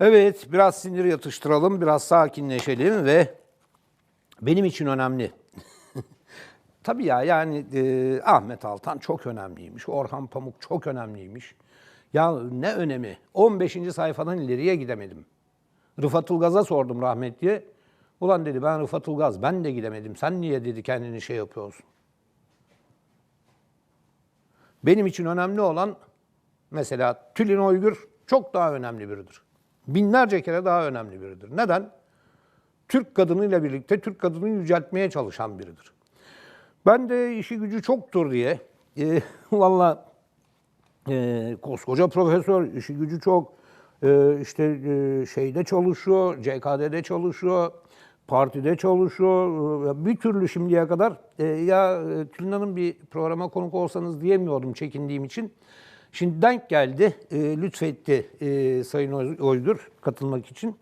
Evet, biraz sinir yatıştıralım, biraz sakinleşelim ve benim için önemli. Tabii ya yani e, Ahmet Altan çok önemliymiş, Orhan Pamuk çok önemliymiş. Ya ne önemi? 15. sayfadan ileriye gidemedim. Rıfat Ilgaz'a sordum rahmetliye. Ulan dedi ben Rıfat Ilgaz, ben de gidemedim. Sen niye dedi kendini şey yapıyorsun? Benim için önemli olan mesela Tülin Uygur çok daha önemli biridir. Binlerce kere daha önemli biridir. Neden? Türk kadınıyla birlikte Türk kadını yüceltmeye çalışan biridir. Ben de işi gücü çoktur diye e, valla e, koskoca profesör, işi gücü çok, e, işte e, şeyde çalışıyor, CKD'de çalışıyor, partide çalışıyor. E, Bir türlü şimdiye kadar e, ya e, Tülin Hanım bir programa konuk olsanız diyemiyordum çekindiğim için. Şimdi denk geldi, e, lütfetti e, Sayın Oy- Oygur katılmak için.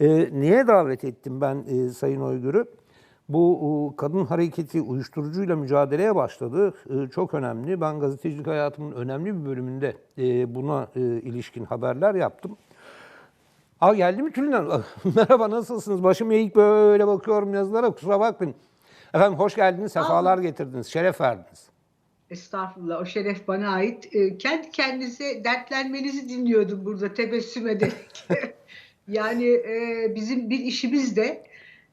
E, niye davet ettim ben e, Sayın Oygur'u? Bu e, kadın hareketi uyuşturucuyla mücadeleye başladı. E, Çok önemli. Ben gazetecilik hayatımın önemli bir bölümünde e, buna e, ilişkin haberler yaptım. Aa geldi mi Tülin Hanım? Merhaba nasılsınız? Başım eğik böyle bakıyorum yazılara kusura bakmayın. Efendim hoş geldiniz, sefalar getirdiniz, şeref verdiniz. Estağfurullah, o şeref bana ait. Ee, kendi kendinize dertlenmenizi dinliyordum burada tebessüm ederek. yani e, bizim bir işimiz de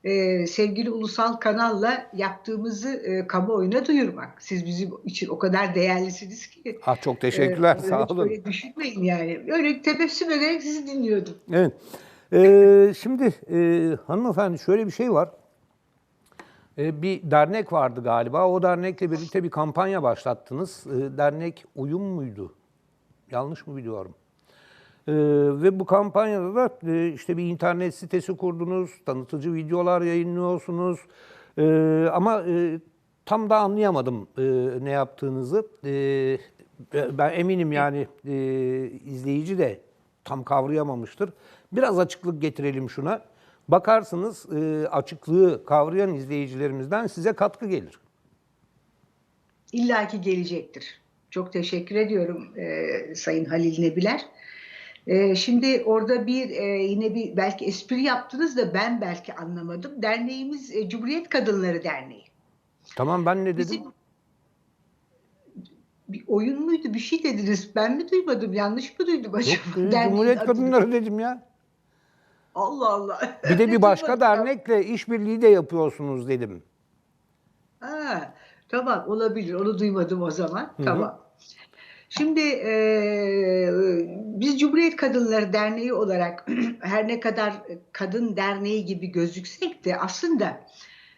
e, sevgili ulusal kanalla yaptığımızı e, kamuoyuna duyurmak. Siz bizim için o kadar değerlisiniz ki. Ah çok teşekkürler, e, sağ olun. Böyle düşünmeyin yani. Öyle tebessüm ederek sizi dinliyordum. Evet. Ee, şimdi e, hanımefendi şöyle bir şey var. Ee, bir dernek vardı galiba. O dernekle birlikte bir kampanya başlattınız. Ee, dernek Uyum muydu? Yanlış mı biliyorum? Ee, ve bu kampanyada da e, işte bir internet sitesi kurdunuz, tanıtıcı videolar yayınlıyorsunuz. Ama e, tam da anlayamadım e, ne yaptığınızı. Ben eminim yani e, izleyici de tam kavrayamamıştır. Biraz açıklık getirelim şuna. Bakarsınız e, açıklığı kavrayan izleyicilerimizden size katkı gelir. İlla ki gelecektir. Çok teşekkür ediyorum e, Sayın Halil Nebiler. E, şimdi orada bir e, yine bir belki espri yaptınız da ben belki anlamadım. Derneğimiz e, Cumhuriyet Kadınları Derneği. Tamam ben ne dedim? Bizim bir oyun muydu bir şey dediniz. Ben mi duymadım yanlış mı duydum acaba? Yok, e, Cumhuriyet adını. Kadınları dedim ya. Allah Allah. Bir de bir başka dernekle işbirliği de yapıyorsunuz dedim. Ha, tamam olabilir. Onu duymadım o zaman. hı. Tamam. Şimdi e, biz Cumhuriyet Kadınları Derneği olarak her ne kadar kadın derneği gibi gözüksek de aslında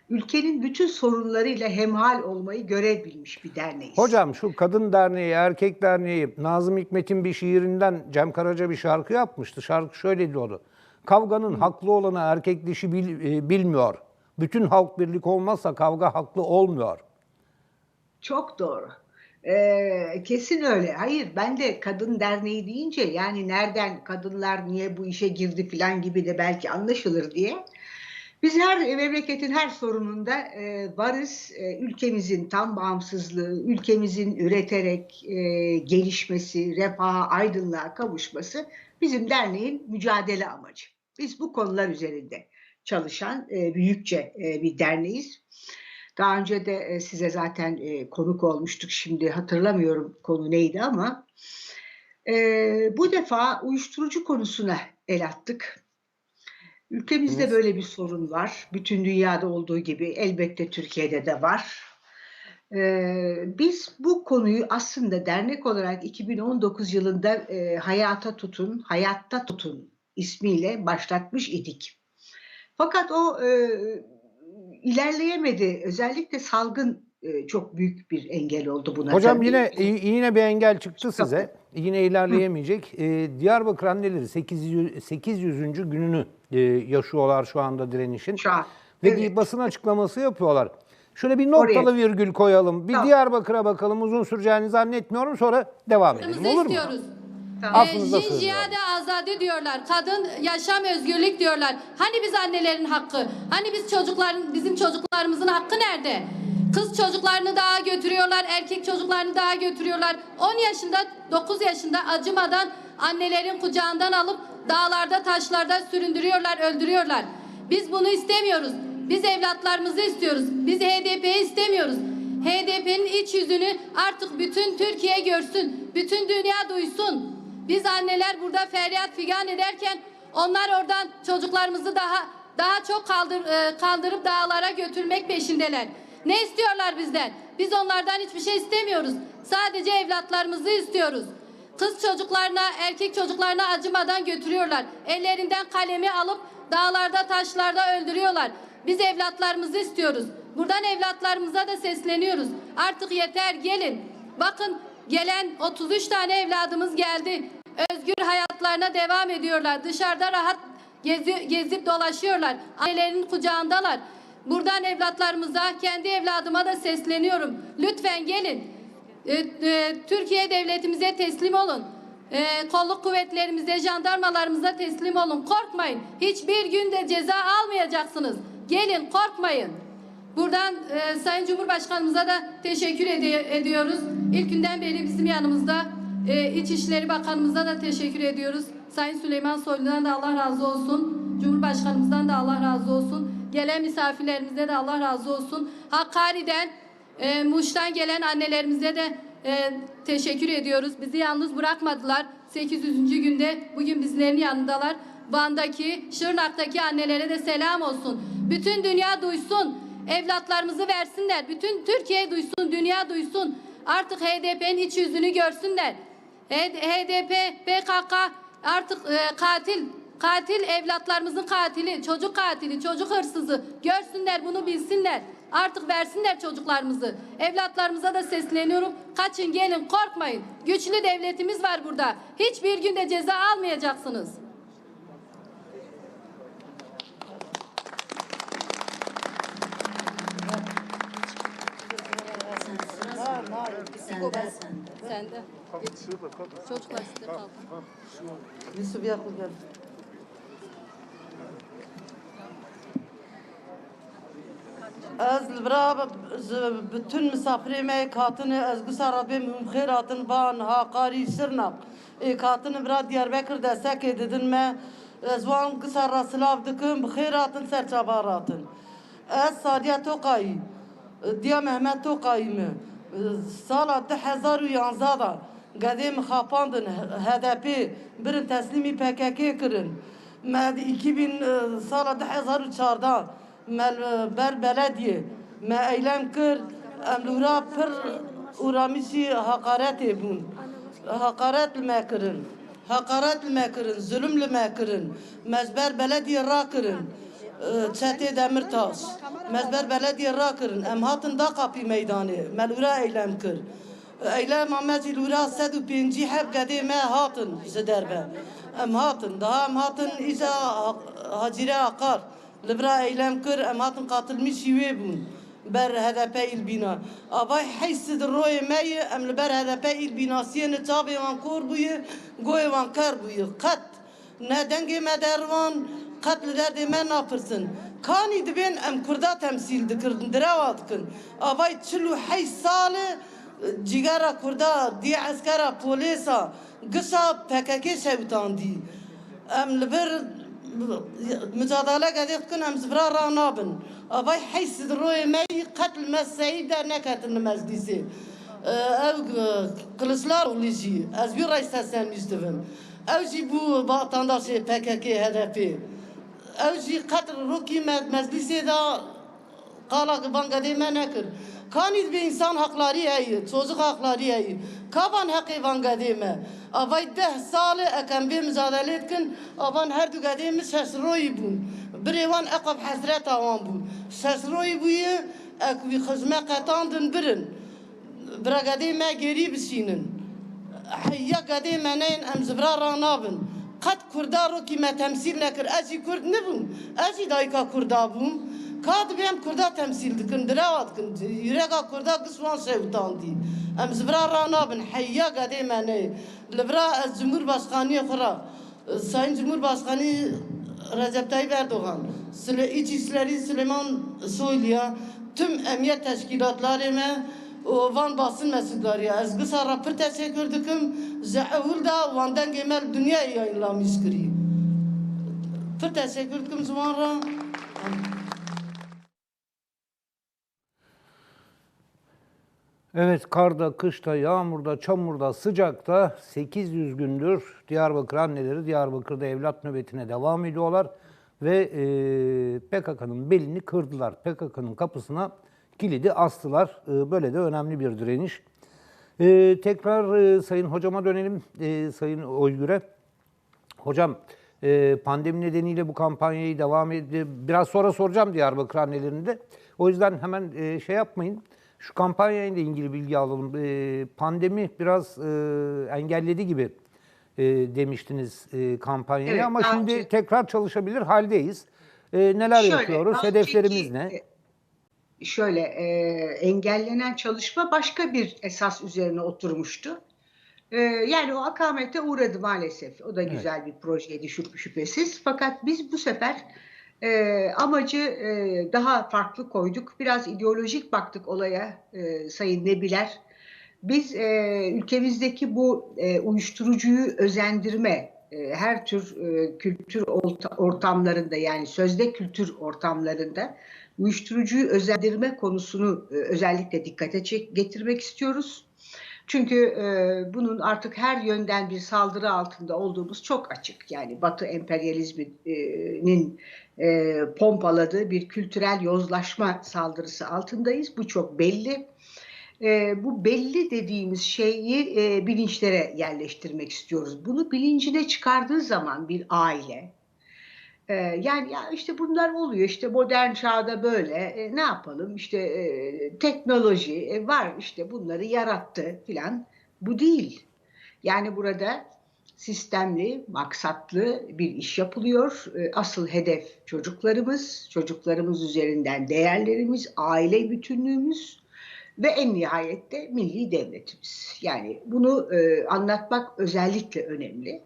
ülkenin bütün sorunlarıyla hemhal olmayı görev bilmiş bir derneğiz. Hocam şu kadın derneği, erkek derneği, Nazım Hikmet'in bir şiirinden Cem Karaca bir şarkı yapmıştı. Şarkı şöyle diyordu. Kavganın haklı olanı erkek dişi bil- e, bilmiyor. Bütün halk birlik olmazsa kavga haklı olmuyor. Çok doğru. Ee, kesin öyle. Hayır ben de kadın derneği deyince yani nereden kadınlar niye bu işe girdi falan gibi de belki anlaşılır diye. Biz her memleketin her sorununda e, varız. E, ülkemizin tam bağımsızlığı, ülkemizin üreterek e, gelişmesi, refaha, aydınlığa kavuşması bizim derneğin mücadele amacı. Biz bu konular üzerinde çalışan e, büyükçe e, bir derneğiz. Daha önce de e, size zaten e, konuk olmuştuk. Şimdi hatırlamıyorum konu neydi ama e, bu defa uyuşturucu konusuna el attık. Ülkemizde Evet. böyle bir sorun var. Bütün dünyada olduğu gibi elbette Türkiye'de de var. Biz bu konuyu aslında dernek olarak 2019 yılında Hayata Tutun, Hayatta Tutun ismiyle başlatmış idik. Fakat o ilerleyemedi. Özellikle salgın çok büyük bir engel oldu buna. Hocam tabii. yine yine bir engel çıktı size. Yine ilerleyemeyecek. Ee, Diyarbakır anneleri 800. 800. gününü yaşıyorlar şu anda direnişin. Şu an. Ve Evet. bir basın açıklaması yapıyorlar. Şöyle bir noktalı virgül koyalım. Bir Tamam. Diyarbakır'a bakalım. Uzun süreceğini zannetmiyorum. Sonra devam edelim. Kırmızı Olur mu? istiyoruz. Tamam. Ee. Jinjiyade azade diyorlar. Kadın yaşam özgürlük diyorlar. Hani biz annelerin hakkı? Hani biz çocukların bizim çocuklarımızın hakkı nerede? Kız çocuklarını daha götürüyorlar, erkek çocuklarını daha götürüyorlar. 10 yaşında, 9 yaşında acımadan annelerin kucağından alıp dağlarda, taşlarda süründürüyorlar, öldürüyorlar. Biz bunu istemiyoruz. Biz evlatlarımızı istiyoruz. Biz HDP'yi istemiyoruz. HDP'nin iç yüzünü artık bütün Türkiye görsün. Bütün dünya duysun. Biz anneler burada feryat figan ederken onlar oradan çocuklarımızı daha daha çok kaldır, e, kaldırıp dağlara götürmek peşindeler. Ne istiyorlar bizden? Biz onlardan hiçbir şey istemiyoruz. Sadece evlatlarımızı istiyoruz. Kız çocuklarına, erkek çocuklarına acımadan götürüyorlar. Ellerinden kalemi alıp dağlarda, taşlarda öldürüyorlar. Biz evlatlarımızı istiyoruz. Buradan evlatlarımıza da sesleniyoruz. Artık yeter gelin. Bakın gelen 33 tane evladımız geldi. Özgür hayatlarına devam ediyorlar. Dışarıda rahat gezi, gezip dolaşıyorlar. Ailelerinin kucağındalar. Buradan evlatlarımıza, kendi evladıma da sesleniyorum. Lütfen gelin. E, e, Türkiye devletimize teslim olun. E, kolluk kuvvetlerimize, jandarmalarımıza teslim olun. Korkmayın. Hiçbir günde ceza almayacaksınız. Gelin korkmayın. Buradan e, Sayın Cumhurbaşkanımıza da teşekkür edi- ediyoruz. İlk günden beri bizim yanımızda. E, İçişleri Bakanımıza da teşekkür ediyoruz. Sayın Süleyman Soylu'dan da Allah razı olsun. Cumhurbaşkanımızdan da Allah razı olsun. Gelen misafirlerimize de Allah razı olsun. Hakkari'den, e, Muş'tan gelen annelerimize de e, teşekkür ediyoruz. Bizi yalnız bırakmadılar. 800. günde bugün bizlerin yanındalar. Van'daki, Şırnak'taki annelere de selam olsun. Bütün dünya duysun. Evlatlarımızı versinler. Bütün Türkiye duysun, dünya duysun. Artık HDP'nin iç yüzünü görsünler. HDP, PKK artık e, katil, katil evlatlarımızın katili, çocuk katili, çocuk hırsızı. Görsünler bunu bilsinler. Artık versinler çocuklarımızı. Evlatlarımıza da sesleniyorum. Kaçın gelin korkmayın. Güçlü devletimiz var burada. Hiçbir günde ceza almayacaksınız. Sende sende. Sen de. Çocuklar sizde kaldı. Yusuf Yakup gel. Ez bütün misafirê me hatine ez gusa xêr hatin van Haqqarî Şirnak ê hatine bira Diyarbekir destekê didin me ez wan gusa rasilav dikim serçavar hatin ez Sadiya Tokayî Diya Mehmet Tokayî me sala di hezar û yanza da gedê min xapandin HDP birin teslîmî PKK kirin me 2000 sala di hezar û çarda me ber belediye me eylem kir em lura pir ûramişî hakaretê bûn hakaret li me kirin hakaret li me rakirin çetê demirtaş mezber belediye rakirin em hatin da kapî meydanê me lura eylem kir eylem amecî lura sed û pêncî hep gedê me hatin ji derve em hatin daha em hatin îja hacîre aqar li bira eylem kir em hatin qatilmişî wê bûn ber HDP îlbîna avay heysi di royê me yê em li ber HDP îlbînasiyê ne çavê wan kor bûye goyê wan ker bûye ne derdê me napirsin kanî dibên em Kurda temsîl dikirin direva dikin avay çil û hey salê cîgera Kurda diye eskera polîsa gisa PKK şewtandî em li bir mücadele gedek em zibra ra nabin avay heysi royê me qetl meseyî der neketin meclisê ev Kılıçdaroğlu jî ez bir ray seslenmiş dibim ev jî bû vatandaşê PKK HDP ev jî qetl rokî meclisê da qala bangadê me nekir kanî bir insan hakları heye çocuk hakları heye kavan heqê vangadê me. Avay deh salê ekem vê mücadele dikin avan her du gedê min şeşroyî bûn birê wan eqab hezreta wan bû şeşroyî bûye ek wî xizme qetandin birin. Bira gedê me gerî bişînin heyya gedê me neyin em zibra qet kurda rokî me temsîl nekir ez jî kurd nibûm ez jî dayika kurda bûm ka dibêm kurda temsîl dikin direva dikin yüreka kurda giswan şewtandî em zibra ra nabin heyya gedê me neyê li bira ez cumhurbaşkaniyê xwe ra sayın cumhurbaşkanî Recep Tayyip Erdoğan, İçişleri Süleyman Soylu'ya tüm emniyet teşkilatları me o van basın mensupları ya. Ez gısara pır teşekkür dikim. Zehul da vandan gemel dünya yayınlamış kiri. Pır teşekkür dikim zaman Evet karda, kışta, yağmurda, çamurda, sıcakta 800 gündür Diyarbakır anneleri Diyarbakır'da evlat nöbetine devam ediyorlar. Ve e, PKK'nın belini kırdılar. PKK'nın kapısına kilidi astılar. E, böyle de önemli bir direniş. E, tekrar e, Sayın Hocama dönelim, e, Sayın Oygür'e. Hocam e, pandemi nedeniyle bu kampanyayı devam edip biraz sonra soracağım Diyarbakır annelerinde. O yüzden hemen e, şey yapmayın. Şu kampanyayla ilgili bilgi alalım. E, pandemi biraz e, engelledi gibi e, demiştiniz e, kampanyayı Evet, ama şimdi tekrar çalışabilir haldeyiz. E, neler Şöyle, yapıyoruz? Hedeflerimiz önceki, ne? Şöyle e, engellenen çalışma başka bir esas üzerine oturmuştu. E, yani o akamete uğradı maalesef. O da güzel bir projeydi şüp- şüphesiz. Fakat biz bu sefer e, amacı e, daha farklı koyduk. Biraz ideolojik baktık olaya e, Sayın Nebiler. Biz e, ülkemizdeki bu e, uyuşturucuyu özendirme, e, her tür e, kültür orta- ortamlarında yani sözde kültür ortamlarında uyuşturucuyu özendirme konusunu e, özellikle dikkate çek- getirmek istiyoruz. Çünkü e, bunun artık her yönden bir saldırı altında olduğumuz çok açık. Yani Batı emperyalizminin e, pompaladığı bir kültürel yozlaşma saldırısı altındayız. Bu çok belli. E, bu belli dediğimiz şeyi e, bilinçlere yerleştirmek istiyoruz. Bunu bilincine çıkardığı zaman bir aile, e, yani ya işte bunlar oluyor işte modern çağda böyle e, ne yapalım işte e, teknoloji e, var işte bunları yarattı filan bu değil. Yani burada sistemli, maksatlı bir iş yapılıyor. E, Asıl hedef çocuklarımız, çocuklarımız üzerinden değerlerimiz, aile bütünlüğümüz ve en nihayette milli devletimiz. Yani bunu e, anlatmak özellikle önemli.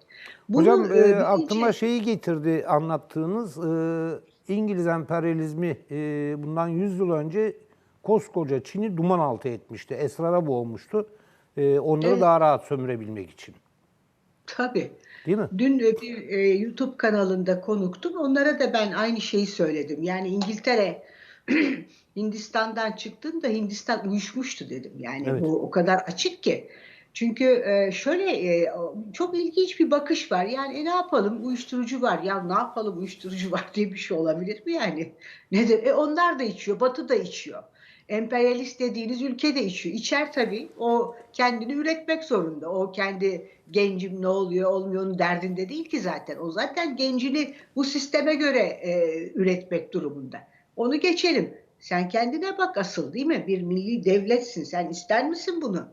Bunu, Hocam e, e, bilince- aklıma şeyi getirdi anlattığınız. E, İngiliz emperyalizmi e, bundan 100 yıl önce koskoca Çin'i duman altı etmişti. Esrara boğmuştu. E, onları Evet. daha rahat sömürebilmek için. Tabii. Değil mi? Dün e, bir e, YouTube kanalında konuktum. Onlara da ben aynı şeyi söyledim. Yani İngiltere Hindistan'dan çıktığında Hindistan uyuşmuştu dedim. Yani Evet. bu o kadar açık ki. Çünkü e, şöyle e, çok ilginç bir bakış var. Yani e, ne yapalım uyuşturucu var. Ya ne yapalım uyuşturucu var diye bir şey olabilir mi yani? Nedir? E, onlar da içiyor. Batı da içiyor. Emperyalist dediğiniz ülke de içiyor. İçer tabii. O kendini üretmek zorunda. O kendi gencim ne oluyor olmuyor onun derdinde değil ki zaten. O zaten gencini bu sisteme göre e, üretmek durumunda. Onu geçelim. Sen kendine bak asıl değil mi? Bir milli devletsin. Sen ister misin bunu?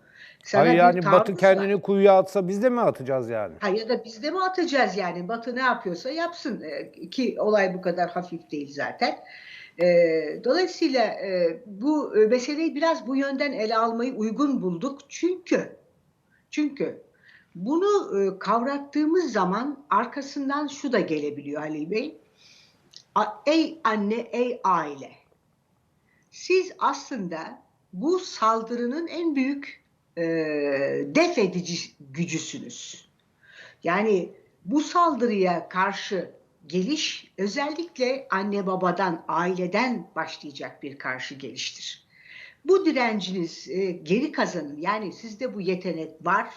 Sana Hayır yani Batı var. kendini kuyuya atsa biz de mi atacağız yani? Ha ya da biz de mi atacağız yani? Batı ne yapıyorsa yapsın. Ee, ki olay bu kadar hafif değil zaten. Ee, dolayısıyla e, bu e, meseleyi biraz bu yönden ele almayı uygun bulduk. Çünkü çünkü bunu e, kavrattığımız zaman arkasından şu da gelebiliyor Ali Bey. Ey anne, ey aile. Siz aslında bu saldırının en büyük e, def edici gücüsünüz. Yani bu saldırıya karşı geliş özellikle anne babadan, aileden başlayacak bir karşı geliştir. Bu direnciniz e, geri kazanın. Yani sizde bu yetenek var.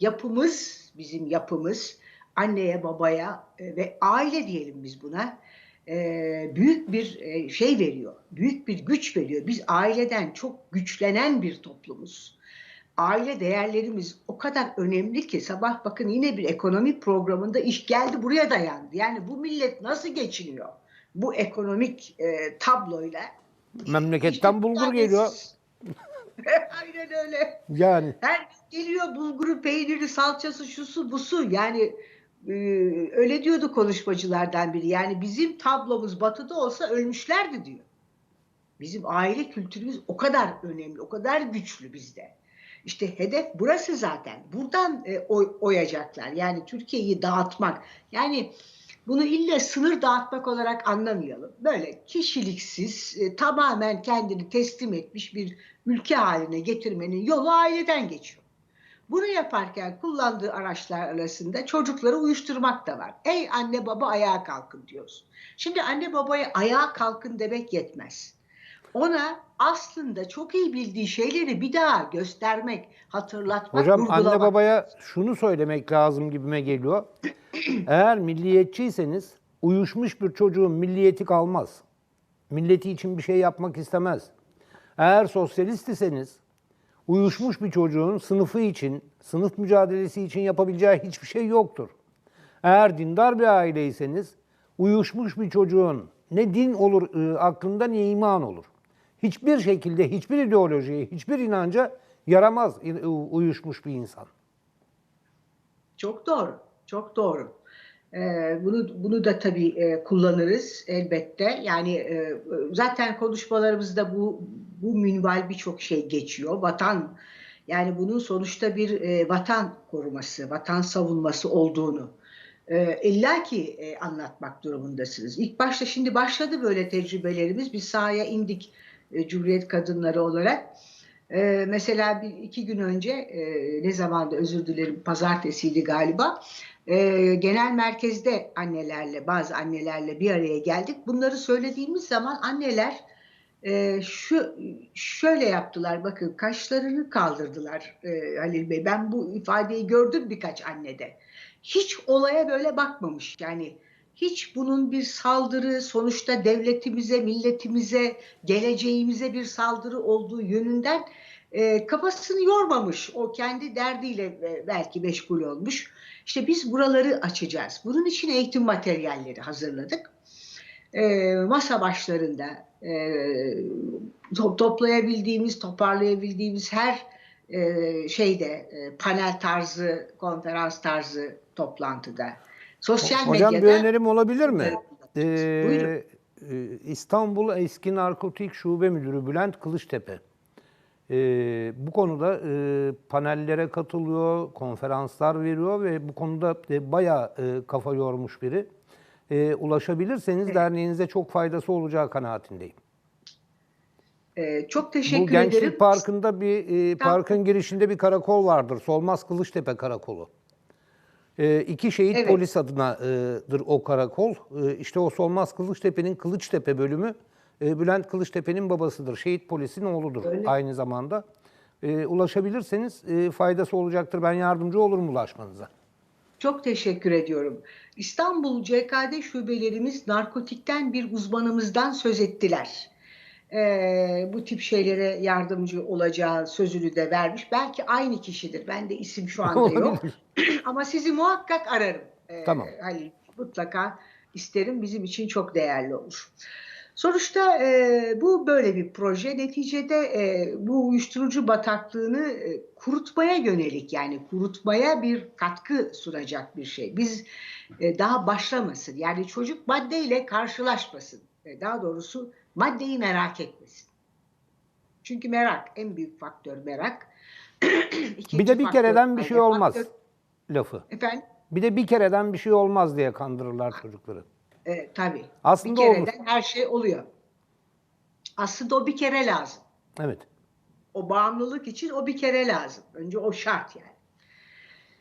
Yapımız, bizim yapımız anneye, babaya e, ve aile diyelim biz buna e, büyük bir e, şey veriyor. Büyük bir güç veriyor. Biz aileden çok güçlenen bir toplumuz. Aile değerlerimiz o kadar önemli ki sabah bakın yine bir ekonomi programında iş geldi buraya dayandı. Yani bu millet nasıl geçiniyor? Bu ekonomik e, tabloyla. Memleketten bulgur geliyor. Aynen öyle. Yani Her geliyor bulguru, peyniri, salçası, şusu, busu. Yani öyle diyordu konuşmacılardan biri. Yani bizim tablomuz batıda olsa ölmüşlerdi diyor. Bizim aile kültürümüz o kadar önemli, o kadar güçlü bizde. İşte hedef burası zaten. Buradan e, oy- oyacaklar. Yani Türkiye'yi dağıtmak. Yani Bunu ille sınır dağıtmak olarak anlamayalım. Böyle kişiliksiz, e, tamamen kendini teslim etmiş bir ülke haline getirmenin yolu aileden geçiyor. Bunu yaparken kullandığı araçlar arasında çocukları uyuşturmak da var. Ey anne baba ayağa kalkın diyoruz. Şimdi anne babaya ayağa kalkın demek yetmez. Ona aslında çok iyi bildiği şeyleri bir daha göstermek, hatırlatmak, Hocam vurgulamak. anne babaya şunu söylemek lazım gibime geliyor. Eğer milliyetçiyseniz uyuşmuş bir çocuğun milliyeti kalmaz. Milleti için bir şey yapmak istemez. Eğer sosyalist iseniz uyuşmuş bir çocuğun sınıfı için, sınıf mücadelesi için yapabileceği hiçbir şey yoktur. Eğer dindar bir aileyseniz uyuşmuş bir çocuğun ne din olur e, aklında ne iman olur. Hiçbir şekilde hiçbir ideolojiye, hiçbir inanca yaramaz e, uyuşmuş bir insan. Çok doğru, çok doğru. Ee, bunu bunu da tabii e, kullanırız elbette. Yani e, zaten konuşmalarımızda bu bu minval birçok şey geçiyor. Vatan yani bunun sonuçta bir e, vatan koruması, vatan savunması olduğunu illaki e, anlatmak durumundasınız. İlk başta şimdi başladı böyle tecrübelerimiz. Biz sahaya indik Cumhuriyet kadınları olarak. Mesela bir iki gün önce ne zamanda özür dilerim pazartesiydi galiba e, genel merkezde annelerle bazı annelerle bir araya geldik. Bunları söylediğimiz zaman anneler e, şu şöyle yaptılar bakın kaşlarını kaldırdılar e, Halil Bey. Ben bu ifadeyi gördüm birkaç annede. Hiç olaya böyle bakmamış yani hiç bunun bir saldırı sonuçta devletimize, milletimize, geleceğimize bir saldırı olduğu yönünden e, kafasını yormamış. O kendi derdiyle belki meşgul olmuş. İşte biz buraları açacağız. Bunun için eğitim materyalleri hazırladık. E, masa başlarında e, to- toplayabildiğimiz, toparlayabildiğimiz her e, şeyde e, panel tarzı, konferans tarzı toplantıda. Sosyal Hocam medyada bir önerim olabilir mi? Ee, Buyurun. e, İstanbul Eski Narkotik Şube Müdürü Bülent Kılıçtepe. Ee, bu konuda e, panellere katılıyor, konferanslar veriyor ve bu konuda e, bayağı e, kafa yormuş biri. E, ulaşabilirseniz derneğinize çok faydası olacağı kanaatindeyim. e, çok Bu teşekkür Gençlik ederim. Parkı'nda bir e, parkın girişinde bir karakol vardır. Solmaz Kılıçtepe Karakolu. E, iki şehit Evet. polis adınadır o karakol. E, işte o Solmaz Kılıçtepe'nin Kılıçtepe bölümü e, Bülent Kılıçtepe'nin babasıdır. Şehit polisin oğludur Öyle. aynı zamanda. E, ulaşabilirseniz e, faydası olacaktır. Ben yardımcı olurum ulaşmanıza. Çok teşekkür ediyorum. İstanbul CKD şubelerimiz narkotikten bir uzmanımızdan söz ettiler. Ee, bu tip şeylere yardımcı olacağı sözünü de vermiş. Belki aynı kişidir. Ben de isim şu anda yok. Ama sizi muhakkak ararım. Ee, Tamam. Halil. Mutlaka isterim. Bizim için çok değerli olur. Sonuçta e, bu böyle bir proje. Neticede e, bu uyuşturucu bataklığını e, kurutmaya yönelik yani kurutmaya bir katkı sunacak bir şey. Biz e, daha başlamasın. Yani çocuk maddeyle karşılaşmasın. E, daha doğrusu maddeyi merak etmesin. Çünkü merak en büyük faktör merak. Bir de bir faktör kereden bir şey olmaz faktör- lafı. Efendim? Bir de bir kereden bir şey olmaz diye kandırırlar çocukları. E, tabii. Aslında bir olur. kereden her şey oluyor. Aslında o bir kere lazım. Evet. O bağımlılık için o bir kere lazım. Önce o şart yani.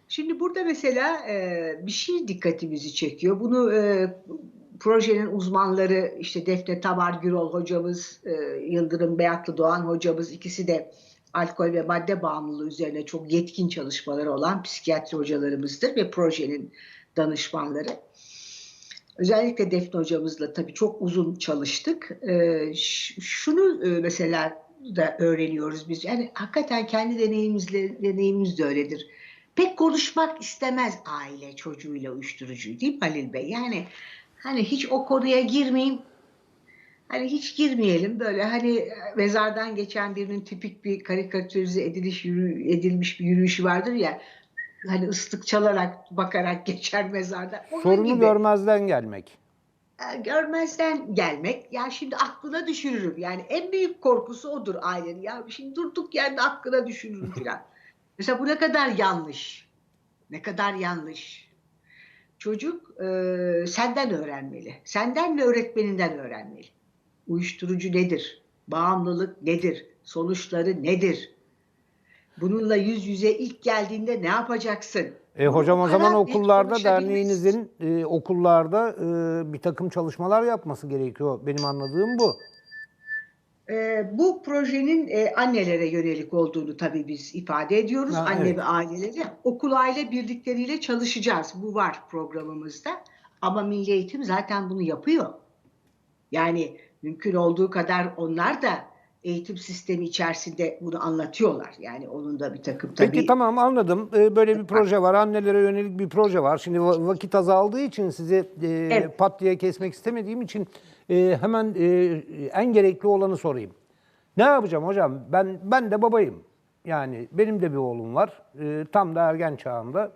Şimdi burada mesela e, bir şey dikkatimizi çekiyor. Bunu e, projenin uzmanları işte Defne Tabar Gürol hocamız, e, Yıldırım Beyatlı Doğan hocamız ikisi de alkol ve madde bağımlılığı üzerine çok yetkin çalışmaları olan psikiyatri hocalarımızdır ve projenin danışmanları. Özellikle Defne hocamızla tabii çok uzun çalıştık. Ee, şunu e, mesela da öğreniyoruz biz. Yani hakikaten kendi deneyimimizle deneyimimiz de öyledir. Pek konuşmak istemez aile çocuğuyla uyuşturucuyu değil mi Halil Bey? Yani hani hiç o konuya girmeyeyim. Hani hiç girmeyelim böyle hani mezardan geçen birinin tipik bir karikatürize ediliş yürü, edilmiş bir yürüyüşü vardır ya. Hani ıslık çalarak bakarak geçer mezardan. Onun Sorunu gibi. görmezden gelmek. E, görmezden gelmek ya şimdi aklına düşürürüm yani en büyük korkusu odur ailenin ya şimdi durduk yerde aklına düşürürüm filan mesela bu ne kadar yanlış ne kadar yanlış çocuk e, senden öğrenmeli. Senden ve öğretmeninden öğrenmeli. Uyuşturucu nedir? Bağımlılık nedir? Sonuçları nedir? Bununla yüz yüze ilk geldiğinde ne yapacaksın? E, hocam o zaman okullarda derneğinizin e, okullarda e, bir takım çalışmalar yapması gerekiyor. Benim anladığım bu. Ee, bu projenin e, annelere yönelik olduğunu tabii biz ifade ediyoruz. Ha, Anne evet. ve aileleri. Okul aile birlikleriyle çalışacağız. Bu var programımızda. Ama Milli Eğitim zaten bunu yapıyor. Yani mümkün olduğu kadar onlar da eğitim sistemi içerisinde bunu anlatıyorlar. Yani onun da bir takım tabii. Peki tamam anladım. E, böyle bir proje var. Annelere yönelik bir proje var. Şimdi va- vakit azaldığı için sizi e, Evet. pat diye kesmek istemediğim için e, hemen e, en gerekli olanı sorayım. Ne yapacağım hocam? Ben ben de babayım. Yani benim de bir oğlum var. Tam da ergen çağında.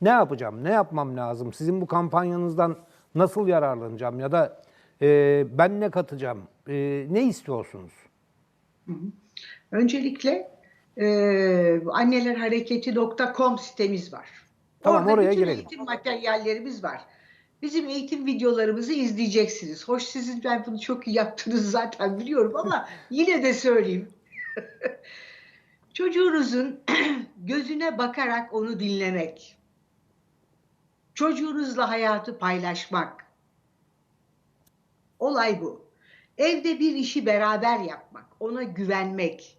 Ne yapacağım? Ne yapmam lazım? Sizin bu kampanyanızdan nasıl yararlanacağım ya da ben ne katacağım? Ne istiyorsunuz? Öncelikle e, annelerhareketi.com sitemiz var. Tamam, Orada oraya bütün girelim. eğitim materyallerimiz var. Bizim eğitim videolarımızı izleyeceksiniz. Hoş sizin ben bunu çok iyi yaptınız zaten biliyorum ama yine de söyleyeyim. Çocuğunuzun gözüne bakarak onu dinlemek. Çocuğunuzla hayatı paylaşmak. Olay bu. Evde bir işi beraber yapmak, ona güvenmek,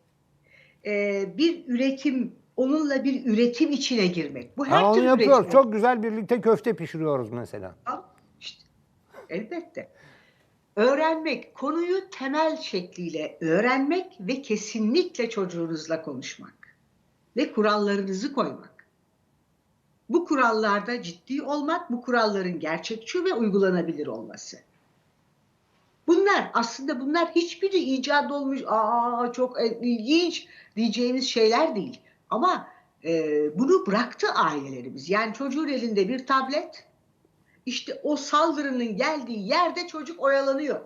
ee, bir üretim, onunla bir üretim içine girmek. Bu her Ha, onu türlü yapıyoruz. üretim. Çok güzel birlikte köfte pişiriyoruz mesela. İşte, elbette. Öğrenmek, konuyu temel şekliyle öğrenmek ve kesinlikle çocuğunuzla konuşmak ve kurallarınızı koymak. Bu kurallarda ciddi olmak, bu kuralların gerçekçi ve uygulanabilir olması. Bunlar aslında bunlar hiçbiri icat olmuş, aa çok ilginç diyeceğimiz şeyler değil. Ama e, bunu bıraktı ailelerimiz. Yani çocuğun elinde bir tablet, işte o saldırının geldiği yerde çocuk oyalanıyor.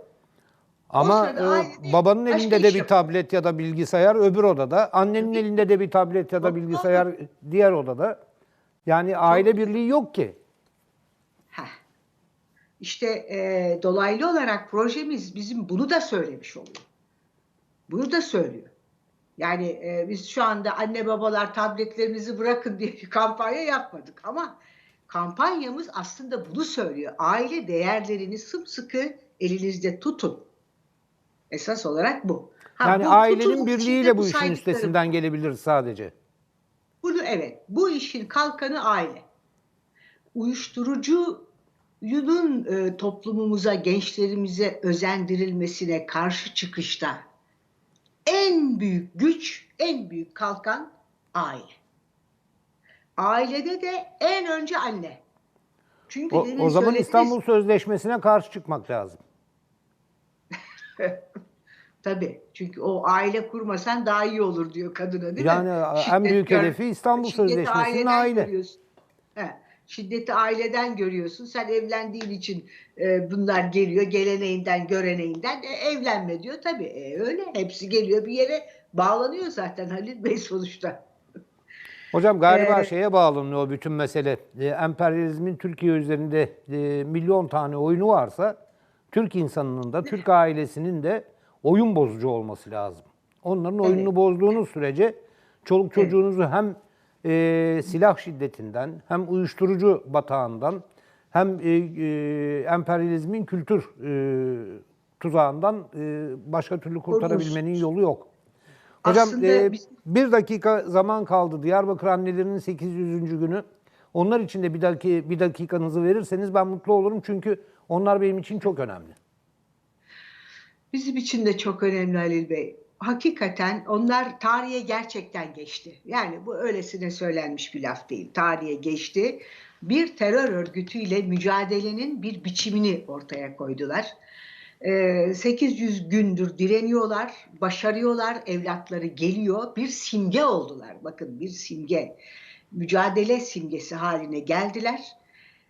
Ama e, babanın elinde de bir tablet ya da bilgisayar öbür odada, annenin elinde de bir tablet ya da bilgisayar diğer odada. Yani aile birliği yok ki. İşte e, dolaylı olarak projemiz bizim bunu da söylemiş oluyor. Bunu da söylüyor. Yani e, biz şu anda anne babalar tabletlerinizi bırakın diye bir kampanya yapmadık ama kampanyamız aslında bunu söylüyor. Aile değerlerini sımsıkı elinizde tutun. Esas olarak bu. Ha, Yani bu ailenin birliğiyle bu işin üstesinden gelebiliriz sadece. Bunu evet, bu işin kalkanı aile. Uyuşturucunun e, toplumumuza, gençlerimize özendirilmesine karşı çıkışta en büyük güç, en büyük kalkan aile. Ailede de en önce anne. Çünkü O, o zaman İstanbul Sözleşmesi'ne karşı çıkmak lazım. Tabii. Çünkü o aile kurmasan daha iyi olur diyor kadına değil Yani mi? en Şiddet büyük hedefi İstanbul Sözleşmesi'nin aile. He, şiddeti aileden görüyorsun. Sen evlendiğin için e, bunlar geliyor. Geleneğinden, göreneğinden. E, evlenme diyor. Tabii e, öyle. Hepsi geliyor bir yere bağlanıyor zaten Halil Bey sonuçta. Hocam galiba Ee, şeye bağlanıyor bütün mesele. E, emperyalizmin Türkiye üzerinde e, milyon tane oyunu varsa Türk insanının da Türk ailesinin de oyun bozucu olması lazım. Onların oyununu Evet. bozduğunuz sürece çoluk çocuğunuzu hem e, silah şiddetinden hem uyuşturucu batağından hem e, e, emperyalizmin kültür e, tuzağından e, başka türlü kurtarabilmenin yolu yok. Hocam Aslında e, bir dakika zaman kaldı. Diyarbakır annelerinin 800. günü. Onlar için de bir dakika bir dakikanızı verirseniz ben mutlu olurum çünkü onlar benim için çok önemli. Bizim için de çok önemli Halil Bey. Hakikaten onlar tarihe gerçekten geçti. Yani bu öylesine söylenmiş bir laf değil. Tarihe geçti. Bir terör örgütüyle mücadelenin bir biçimini ortaya koydular. Ee, 800 gündür direniyorlar, başarıyorlar, evlatları geliyor. Bir simge oldular. Bakın bir simge. Mücadele simgesi haline geldiler.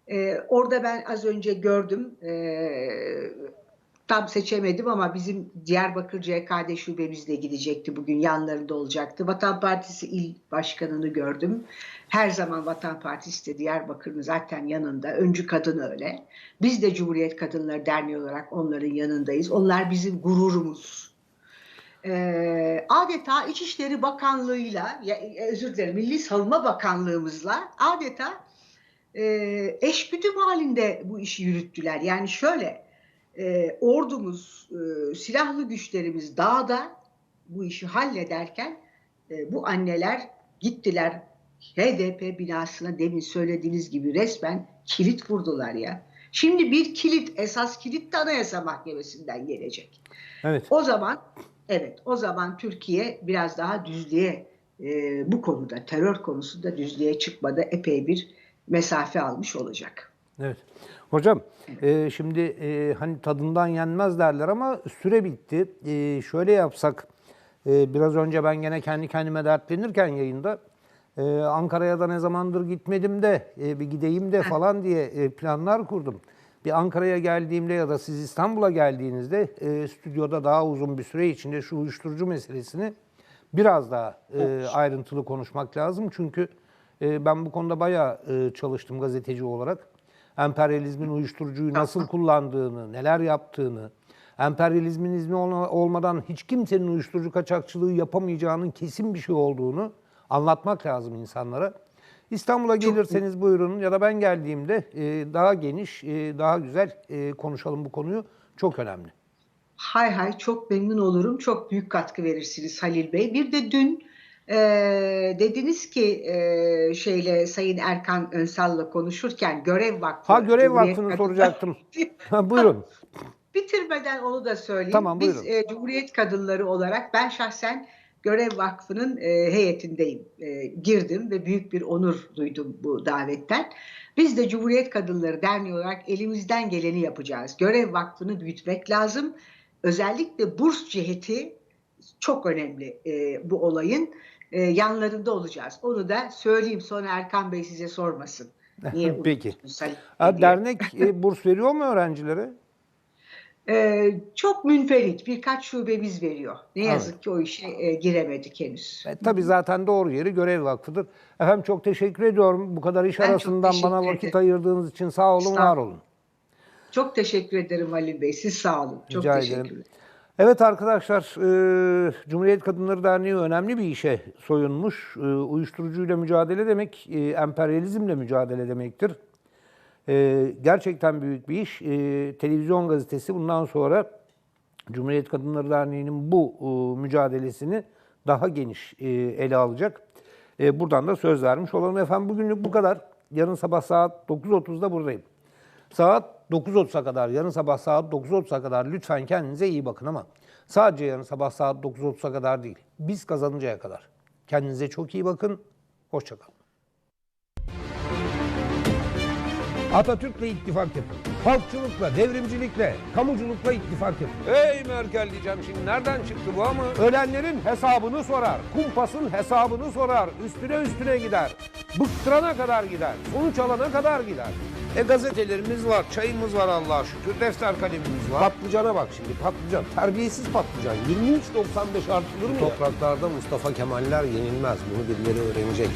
Ee, orada ben az önce gördüm. Ee, tam seçemedim ama bizim Diyarbakır CKD şubemiz de gidecekti bugün yanlarında olacaktı. Vatan Partisi il başkanını gördüm. Her zaman Vatan Partisi de Diyarbakır'ın zaten yanında. Öncü kadın öyle. Biz de Cumhuriyet Kadınları Derneği olarak onların yanındayız. Onlar bizim gururumuz. Ee, adeta İçişleri Bakanlığı'yla, özür dilerim Milli Savunma Bakanlığımızla adeta e, eşgüdüm halinde bu işi yürüttüler. Yani şöyle, e, ordumuz, e, silahlı güçlerimiz dağda bu işi hallederken e, bu anneler gittiler HDP binasına demin söylediğiniz gibi resmen kilit vurdular ya. Şimdi bir kilit, esas kilit de Anayasa Mahkemesi'nden gelecek. Evet. O zaman evet o zaman Türkiye biraz daha düzlüğe e, bu konuda terör konusunda düzlüğe çıkmada epey bir mesafe almış olacak. Evet. Hocam e, şimdi e, hani tadından yenmez derler ama süre bitti. E, şöyle yapsak e, biraz önce ben gene kendi kendime dertlenirken yayında e, Ankara'ya da ne zamandır gitmedim de e, bir gideyim de falan diye e, planlar kurdum. Bir Ankara'ya geldiğimde ya da siz İstanbul'a geldiğinizde e, stüdyoda daha uzun bir süre içinde şu uyuşturucu meselesini biraz daha e, ayrıntılı konuşmak lazım. Çünkü e, ben bu konuda bayağı e, çalıştım gazeteci olarak. Emperyalizmin uyuşturucuyu nasıl kullandığını, neler yaptığını, emperyalizmin izni olma- olmadan hiç kimsenin uyuşturucu kaçakçılığı yapamayacağının kesin bir şey olduğunu anlatmak lazım insanlara. İstanbul'a gelirseniz buyurun ya da ben geldiğimde e, daha geniş, e, daha güzel e, konuşalım bu konuyu. Çok önemli. Hay hay çok memnun olurum. Çok büyük katkı verirsiniz Halil Bey. Bir de dün e, dediniz ki e, şeyle Sayın Erkan Önsal'la konuşurken görev vakfı. Ha görev vakfını soracaktım. Ha, buyurun. Bitirmeden onu da söyleyeyim. Tamam, Biz buyurun. e, Cumhuriyet Kadınları olarak ben şahsen Görev Vakfı'nın e, heyetindeyim. E, girdim ve büyük bir onur duydum bu davetten. Biz de Cumhuriyet Kadınları Derneği olarak elimizden geleni yapacağız. Görev Vakfı'nı büyütmek lazım. Özellikle burs ciheti çok önemli e, bu olayın. E, yanlarında olacağız. Onu da söyleyeyim sonra Erkan Bey size sormasın. Niye Peki. unuttunuz Halil Bey Ha, diye. dernek e, burs veriyor mu öğrencilere? Ee, çok münferit birkaç şubemiz veriyor. Ne yazık ki o işe e, giremedik henüz. E, tabii zaten doğru yeri görev vakfıdır. Efendim çok teşekkür ediyorum. Bu kadar iş Ben arasından bana vakit ederim. ayırdığınız için sağ olun, Estağfurullah. var olun. Çok teşekkür ederim Halil Bey. Siz sağ olun. Çok Rica teşekkürler. ederim. Evet arkadaşlar, e, Cumhuriyet Kadınları Derneği önemli bir işe soyunmuş. E, uyuşturucuyla mücadele demek, e, emperyalizmle mücadele demektir. E, gerçekten büyük bir iş. Televizyon gazetesi bundan sonra Cumhuriyet Kadınları Derneği'nin bu mücadelesini daha geniş ele alacak. Buradan da söz vermiş olalım. Efendim bugünlük bu kadar. Yarın sabah saat 9.30'da buradayım. Saat 9.30'a kadar, yarın sabah saat 9.30'a kadar lütfen kendinize iyi bakın ama sadece yarın sabah saat 9.30'a kadar değil, biz kazanıncaya kadar. Kendinize çok iyi bakın, hoşçakalın. Atatürk'le ittifak yapın. Halkçılıkla, devrimcilikle, kamuculukla ittifak yapın. Ey Merkel diyeceğim şimdi nereden çıktı bu ama? Ölenlerin hesabını sorar, kumpasın hesabını sorar, üstüne üstüne gider. Bıktırana kadar gider, sonuç alana kadar gider. E gazetelerimiz var, çayımız var Allah'a şükür, defter kalemimiz var. Patlıcana bak şimdi, patlıcan, terbiyesiz patlıcan. 23.95 artılır mı? Topraklarda Mustafa Kemaller yenilmez, bunu birileri öğrenecek.